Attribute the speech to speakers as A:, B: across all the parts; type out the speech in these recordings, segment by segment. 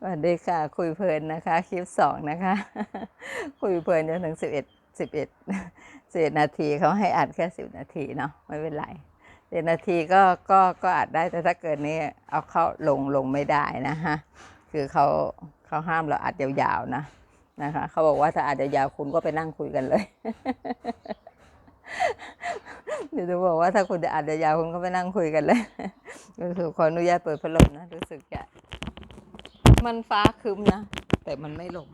A: สวัสดีค่ะ คุยเพลินนะคะ คลิปสองนะคะ คุยเพลินจนถึงสิบเอ็ดสิบเอ็ดสิบเอ็ดนาทีเขาให้อัดแค่สิบนาทีเนาะไม่เป็นไรสิบนาทีก็ก็ก็อัดได้แต่ถ้าเกิดนี้เอาเข้าลงลงไม่ได้นะฮะคือเขาเขาห้ามเราอัดยาวๆนะนะคะเขาบอกว่าถ้าอัดยาวๆคุณก็ไปนั่งคุยกันเลยเดี๋ยวจะบอกว่าถ้าคุณจะอัดยาวๆคุณก็ไปนั่งคุยกันเลยก็คือขออนุญาตเปิดพัดลมนะรู้สึกจะ มันฟ้าคึมนะ แต่มันไม่ลง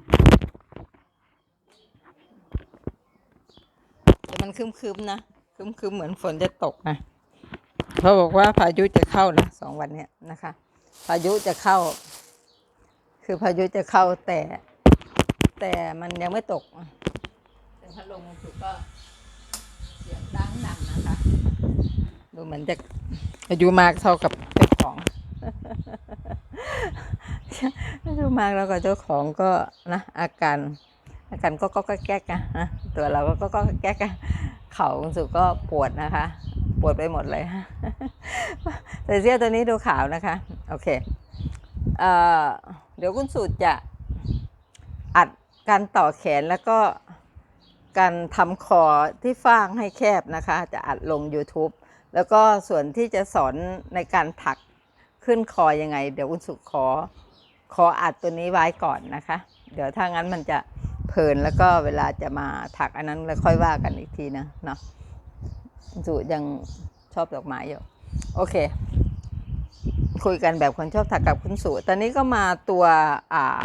A: แต่มันครึ้มนะครึ้มเหมือนฝนจะตกนะเขาบอกว่าพายุจะเข้านะสองวันเนี้ยนะคะ พายุจะเข้า คือพายุจะเข้าแต่ แต่มันยังไม่ตก แต่พัดลมมันสุดก็เสียงดังดังนะคะ ดูเหมือนจะอายุมากเท่ากับเจ้าของ อายุมากแล้วก็เจ้าของก็นะอาการอาการก็ก็ก็แก๊กนะนะตัวเราก็ก็ก็แก๊กะเข่าคุณสุก็ปวดนะคะ ปวดไปหมดเลยใส่เสื้อตัวนี้ดูขาวนะคะโอเคเออเดี๋ยวคุณสุจะอัดการต่อแขนแล้วก็การทำคอที่ฟางให้แคบนะคะ จะอัดลง YouTube แล้วก็ส่วนที่จะสอนในการถักขึ้นคอยังไง เดี๋ยวคุณสุขอ ขออัดตัวนี้ไว้ก่อนนะคะ เดี๋ยวถ้างั้นมันจะเพลินแล้วก็เวลาจะมาถักอันนั้นแล้วค่อยว่ากันอีกทีนะเนาะสุยังชอบดอกไม้อยู่โอเค คุยกันแบบคนชอบถักกับคุณสุตอนนี้ก็มาตัวอ่า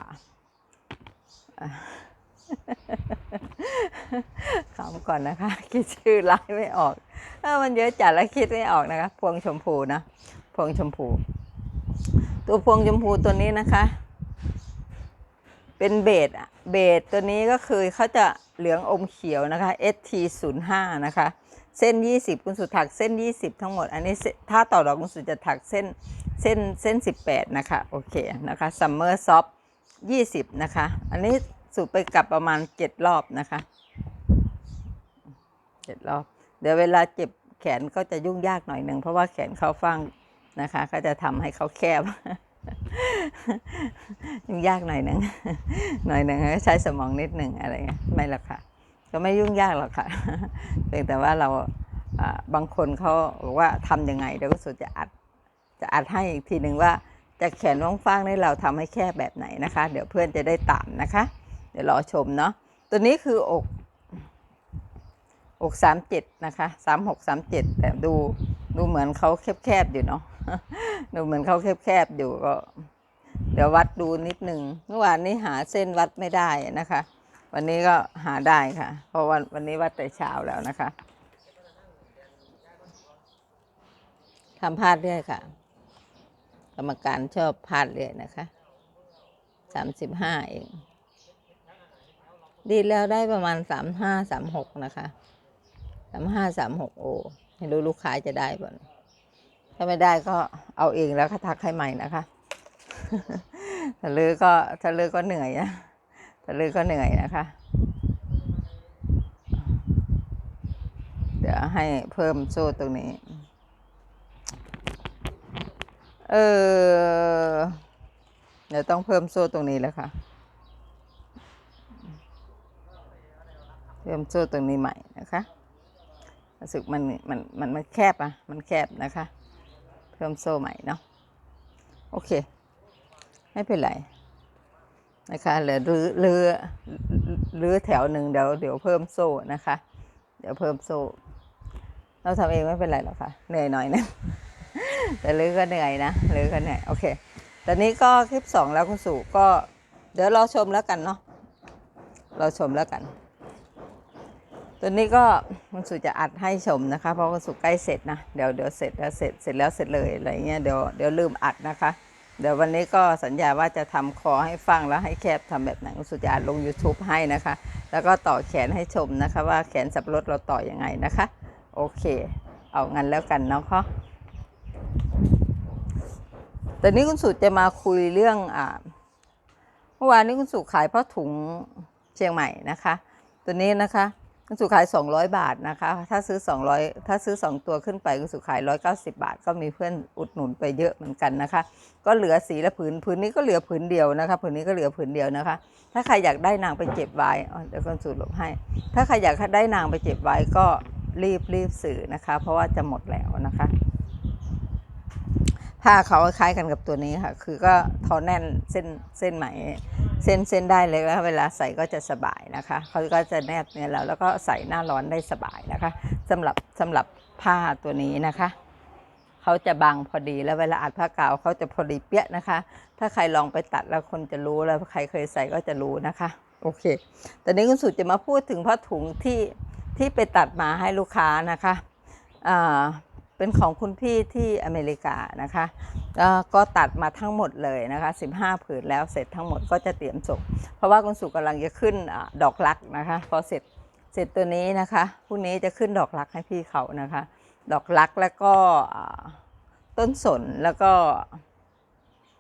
A: ขำก่อนนะคะ คิดชื่อไลน์ไม่ออกเออมันเยอะจัดแล้วคิดไม่ออกนะคะ พวงชมพูนะ พวงชมพู ตัวพวงชมพูตัวนี้นะคะ เป็นเบสอะเบสตัวนี้ก็คือเขาจะเหลืองอมเขียวนะคะ ST 0 5 นะคะ เส้น 20คุณสุถักเส้น 20 ทั้งหมด อันนี้ถ้าต่อดอกคุณสุจะถักเส้นเส้นเส้น 18 นะคะ โอเคนะคะ Summer Soft 20 นะคะ อันนี้สุไปกลับประมาณ 7 รอบนะคะ7รอบ เดี๋ยวเวลาเจ็บแขนก็จะยุ่งยากหน่อยหนึ่งเพราะว่าแขนเขาฟังนะคะ ก็จะทำให้เขาแคบ ยุ่งยากหน่อยหนึ่งหน่อยหนึ่งใช้สมองนิดหนึ่งอะไรเงี้ยไม่หรอกค่ะ ก็ไม่ยุ่งยากหรอกค่ะเพียงแต่ว่าเราบางคนเขาบอกว่าทำยังไงเดี๋ยวก็สุดจะอัดจะอัดให้อีกทีหนึ่งว่าจะแขนว่างฟางนี่เราทำให้แคบแบบไหนนะคะ เดี๋ยวเพื่อนจะได้ตามนะคะ เดี๋ยวรอชมเนาะตัวนี้คืออกอกสามเจ็ดนะคะสามหกสามเจ็ดแต่ดูดูเหมือนเขาแคบๆอยู่เนาะ ดูเหมือนเขาแคบๆอยู่ก็ เดี๋ยววัดดูนิดหนึ่งเมื่อวานนี้หาเส้นวัดไม่ได้นะคะ วันนี้ก็หาได้ค่ะ เพราะวันวันนี้วัดแต่เช้าแล้วนะคะทำพลาดเรื่อยค่ะ กรรมการชอบพลาดเรื่อยนะคะสามสิบห้าเอง ดีแล้วได้ประมาณสามห้าสามหกนะคะสามห้าสามหกโอไม่รู้ลูกค้าจะได้ป่ะ ถ้าไม่ได้ก็เอาเองแล้วก็ทักให้ใหม่นะคะถ้าลือก็ถ้าลือก็เหนื่อยนะถ้าลือก็เหนื่อยนะคะ เดี๋ยวให้เพิ่มโซ่ตรงนี้ เออ เดี๋ยวต้องเพิ่มโซ่ตรงนี้แล้วค่ะ เพิ่มโซ่ตรงนี้ใหม่นะคะรู้สึกมันมันมันมันแคบอะ มันแคบนะคะ เพิ่มโซ่ใหม่เนาะโอเค ไม่เป็นไรนะคะเหลือรื้อรื้อรื้อแถวหนึ่งเดี๋ยวเดี๋ยวเพิ่มโซ่นะคะ เดี๋ยวเพิ่มโซ่ เราทำเองไม่เป็นไรหรอกค่ะเหนื่อยหน่อยนะแต่รื้อก็เหนื่อยนะรื้อก็เหนื่อยโอเคตอนนี้ก็คลิปสองแล้วคุณสู่ก็เดี๋ยวรอชมแล้วกันเนาะรอชมแล้วกัน ตัวนี้ก็คุณสุจะอัดให้ชมนะคะ เพราะคุณสุใกล้เสร็จนะเดี๋ยวเดี๋ยวเสร็จแล้วเสร็จเสร็จแล้วเสร็จเลยอะไรเงี้ยเดี๋ยวเดี๋ยวลืมอัดนะคะ เดี๋ยววันนี้ก็สัญญาว่าจะทำคอให้ฟังแล้วให้แคบทำแบบไหนคุณสุจะอัดลง YouTube ให้นะคะ แล้วก็ต่อแขนให้ชมนะคะ ว่าแขนสับรดเราต่ออยังไงนะคะ โอเค เอางั้นแล้วกันเนาะค่ะตอนนี้คุณสุจะมาคุยเรื่องอ่าเมื่อวานนี้คุณสุขายผ้าถุงเชียงใหม่นะคะ ตัวนี้นะคะ คุณสุขาย 200 บาทนะคะ ถ้าซื้อ 200 ถ้าซื้อ 2 ตัวขึ้นไปคุณสุขาย 190 บาท ก็มีเพื่อนอุดหนุนไปเยอะเหมือนกันนะคะ ก็เหลือสีละผืนผืนนี้ก็เหลือผืนเดียวนะคะผืนนี้ก็เหลือผืนเดียวนะคะ ถ้าใครอยากได้นางไปเก็บไว้เดี๋ยวคุณสุลบให้ ถ้าใครอยากได้นางไปเก็บไว้ก็รีบรีบสื่อนะคะ เพราะว่าจะหมดแล้วนะคะ ผ้าเขาคล้ายกันกับตัวนี้ค่ะ คือก็ทอแน่นเส้นเส้นไหมเส้นเส้นได้เลยแล้วเวลาใส่ก็จะสบายนะคะเขาก็จะแนบเนี่ยแล้วแล้วก็ใส่หน้าร้อนได้สบายนะคะสำหรับสำหรับผ้าตัวนี้นะคะเขาจะบางพอดีแล้วเวลาอัดผ้ากาวเขาจะพอดีเปี้ยนะคะ ถ้าใครลองไปตัดแล้วคนจะรู้แล้วใครเคยใส่ก็จะรู้นะคะโอเคตอนนี้คุณสุจะมาพูดถึงผ้าถุงที่ที่ไปตัดมาให้ลูกค้านะคะอ่า เป็นของคุณพี่ที่อเมริกานะคะก็ตัดมาทั้งหมดเลยนะคะ15 ผืนแล้วเสร็จทั้งหมดก็จะเตรียมส่งเพราะว่าคุณสุกำลังจะขึ้นอดอกรักนะคะ พอเสร็จเสร็จตัวนี้นะคะพรุ่งนี้จะขึ้นดอกรักให้พี่เขานะคะ ดอกรักแล้วก็ต้นสนแล้วก็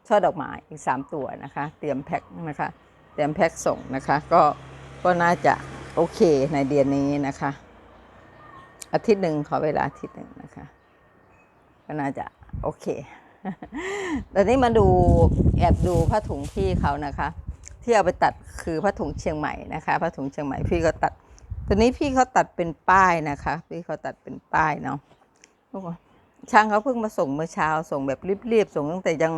A: ช่อดอกไม้อีก 3 ตัวนะคะ เตรียมแพ็คนะคะ เตรียมแพ็คส่งนะคะ ก็ก็น่าจะโอเคในเดือนนี้นะคะ อาทิตย์หนึ่งขอเวลาอาทิตย์หนึ่งนะคะ ก็น่าจะโอเค ตอนนี้มาดูแอบดูผ้าถุงพี่เขานะคะ ที่เอาไปตัดคือผ้าถุงเชียงใหม่นะคะผ้าถุงเชียงใหม่พี่เขาตัดตัวนี้พี่เขาตัดเป็นป้ายนะคะ พี่เขาตัดเป็นป้ายเนาะช่างเขาเพิ่งมาส่งเมื่อเช้าส่งแบบรีบๆส่งตั้งแต่ยัง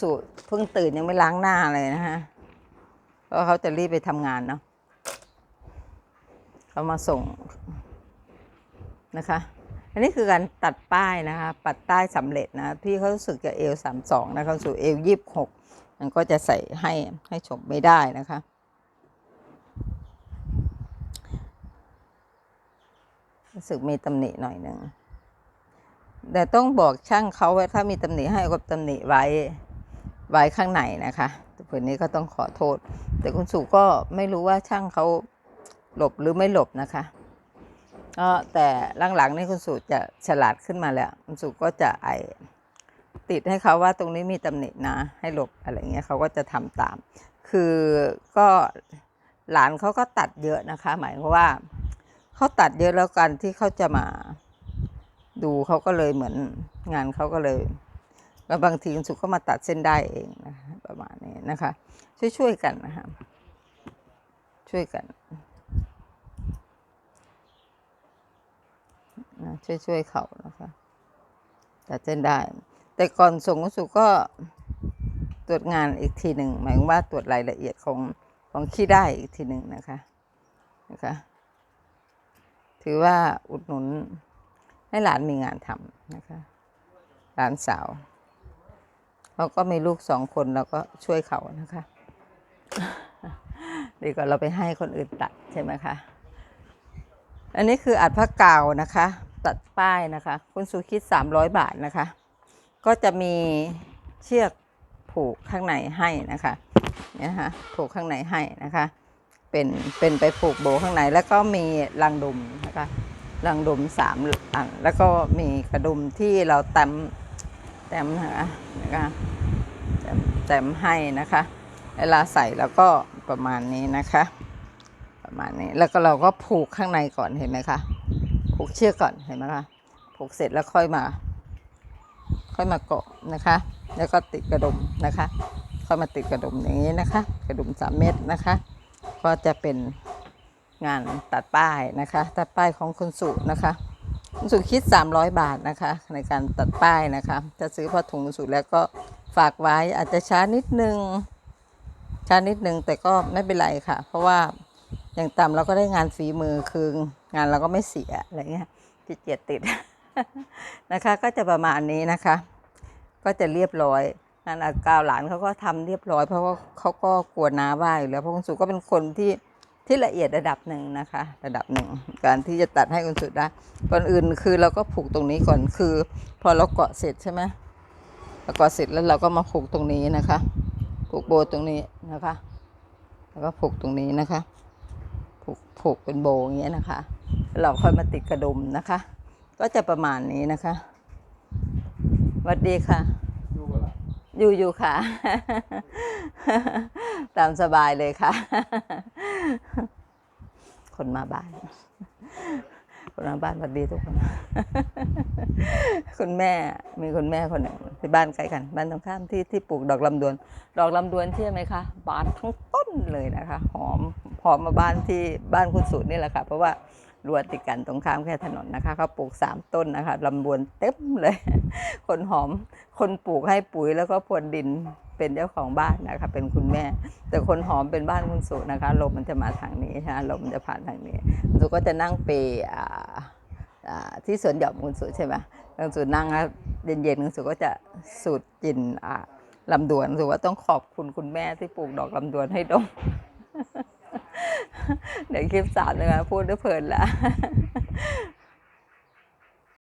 A: สูเพิ่งตื่นยังไม่ล้างหน้าเลยนะฮะเพราะเขาจะรีบไปทำงานเนาะเขามาส่งนะคะ อันนี้คือการตัดป้ายนะคะ ปัดใต้สำเร็จนะ พี่เขารู้สึกจะเอลสามสองนะคะสู่เอลยี่สิบหกมันก็จะใส่ให้ให้ชมไม่ได้นะคะ รู้สึกมีตำหนิหน่อยหนึ่งแต่ต้องบอกช่างเขาว่าถ้ามีตำหนิให้ก็ตำหนิไว้ไว้ข้างในนะคะผืนนี้ก็ต้องขอโทษ แต่คุณสุก็ไม่รู้ว่าช่างเขาหลบหรือไม่หลบนะคะ ก็แต่หลังๆนี่คุณสุจะฉลาดขึ้นมาแล้ว คุณสุก็จะไอติดให้เขาว่าตรงนี้มีตำหนินะ ให้หลบอะไรเงี้ยเขาก็จะทำตาม คือก็หลานเขาก็ตัดเยอะนะคะ หมายความว่าเขาตัดเยอะแล้วกันที่เขาจะมาดูเขาก็เลยเหมือนงานเขาก็เลยแล้วบางทีคุณสุก็มาตัดเส้นได้เองนะคะประมาณนี้นะคะ ช่วยๆกันนะคะช่วยกัน นะช่วยช่วยๆเขานะคะตัดเส้นได้ แต่ก่อนส่งคุณสุก็ตรวจงานอีกทีหนึ่งหมายว่าตรวจรายละเอียดของของขี้ได้อีกทีหนึ่งนะคะนะคะถือว่าอุดหนุนให้หลานมีงานทำนะคะ หลานสาวเขาก็มีลูกสองคนเราก็ช่วยเขานะคะดีกว่าเราไปให้คนอื่นตัดใช่ไหมคะ อันนี้คืออัดผ้ากาวนะคะ ตัดป้ายนะคะ คุณสุคิด 300 บาทนะคะ ก็จะมีเชือกผูกข้างในให้นะคะเนี่ยนะคะผูกข้างในให้นะคะ เป็นเป็นไปผูกโบข้างในแล้วก็มีรังดุมนะคะรังดุมสามอันแล้วก็มีกระดุมที่เราแต้มแต้มนะคะนะคะแต้มแต้มให้นะคะ เวลาใส่แล้วก็ประมาณนี้นะคะ ประมาณนี้แล้วก็เราก็ผูกข้างในก่อนเห็นไหมคะ ผูกเชือกก่อนเห็นไหมคะผูกเสร็จแล้วค่อยมา ค่อยมาเกาะนะคะ แล้วก็ติดกระดุมนะคะ ค่อยมาติดกระดุมอย่างนี้นะคะ กระดุมสามเม็ดนะคะ ก็จะเป็นงานตัดป้ายนะคะ ตัดป้ายของคุณสุนะคะคุณสุคิด 300 บาทนะคะ ในการตัดป้ายนะคะจะซื้อผ้าถุงคุณสุแล้วก็ฝากไว้อาจจะช้านิดนึงช้านิดนึงแต่ก็ไม่เป็นไรค่ะ เพราะว่าอย่างต่ำเราก็ได้งานฝีมือคือ งานเราก็ไม่เสียอะไรเงี้ยจิเกียจติดนะคะ ก็จะประมาณนี้นะคะ ก็จะเรียบร้อยงานอัดกาวหลานเขาก็ทำเรียบร้อย เพราะว่าเขาก็กลัวน้าว่าอยู่แล้วเพราะคุณสุก็เป็นคนที่ที่ละเอียดระดับหนึ่งนะคะ ระดับหนึ่งการที่จะตัดให้คุณสุดได้ก่อนอื่นคือเราก็ผูกตรงนี้ก่อนคือ พอเราเกาะเสร็จใช่ไหมเราเกาะเสร็จแล้วเราก็มาผูกตรงนี้นะคะ ผูกโบตรงนี้นะคะ แล้วก็ผูกตรงนี้นะคะ ผูกผูกเป็นโบอย่างเงี้ยนะคะแล้วเราค่อยมาติดกระดุมนะคะ ก็จะประมาณนี้นะคะสวัสดีค่ะ อยู่อยู่ค่ะ ตามสบายเลยค่ะ คนมาบ้าน คนมาบ้านสวัสดีทุกคนคุณแม่มีคุณแม่คนหนึ่งที่บ้านใกล้กัน บ้านตรงข้ามที่ที่ปลูกดอกลำดวน ดอกลำดวนเชื่อไหมคะบานทั้งต้นเลยนะคะ หอม หอมมาบ้านที่บ้านคุณสุนี่แหละค่ะ เพราะว่ารั้วติดกันตรงข้ามแค่ถนนนะคะเขาปลูกสามต้นนะคะลำดวนเต็มเลย คนหอม คนปลูกให้ปุ๋ยแล้วก็พรวนดินเป็นเจ้าของบ้านนะคะ เป็นคุณแม่ แต่คนหอมเป็นบ้านคุณสุนะคะลมมันจะมาทางนี้นะคะลมมันจะผ่านทางนี้คุณสุก็จะนั่งเปย์อ่าที่สวนหย่อมคุณสุใช่ไหมคุณสุนั่งเย็นๆคุณสุก็จะสูดกลิ่นอ่าลำดวนคุณสุว่าต้องขอบคุณคุณแม่ที่ปลูกดอกลำดวนให้ดม เดี๋ยวคลิปสามนะคะพูดได้เพลินละ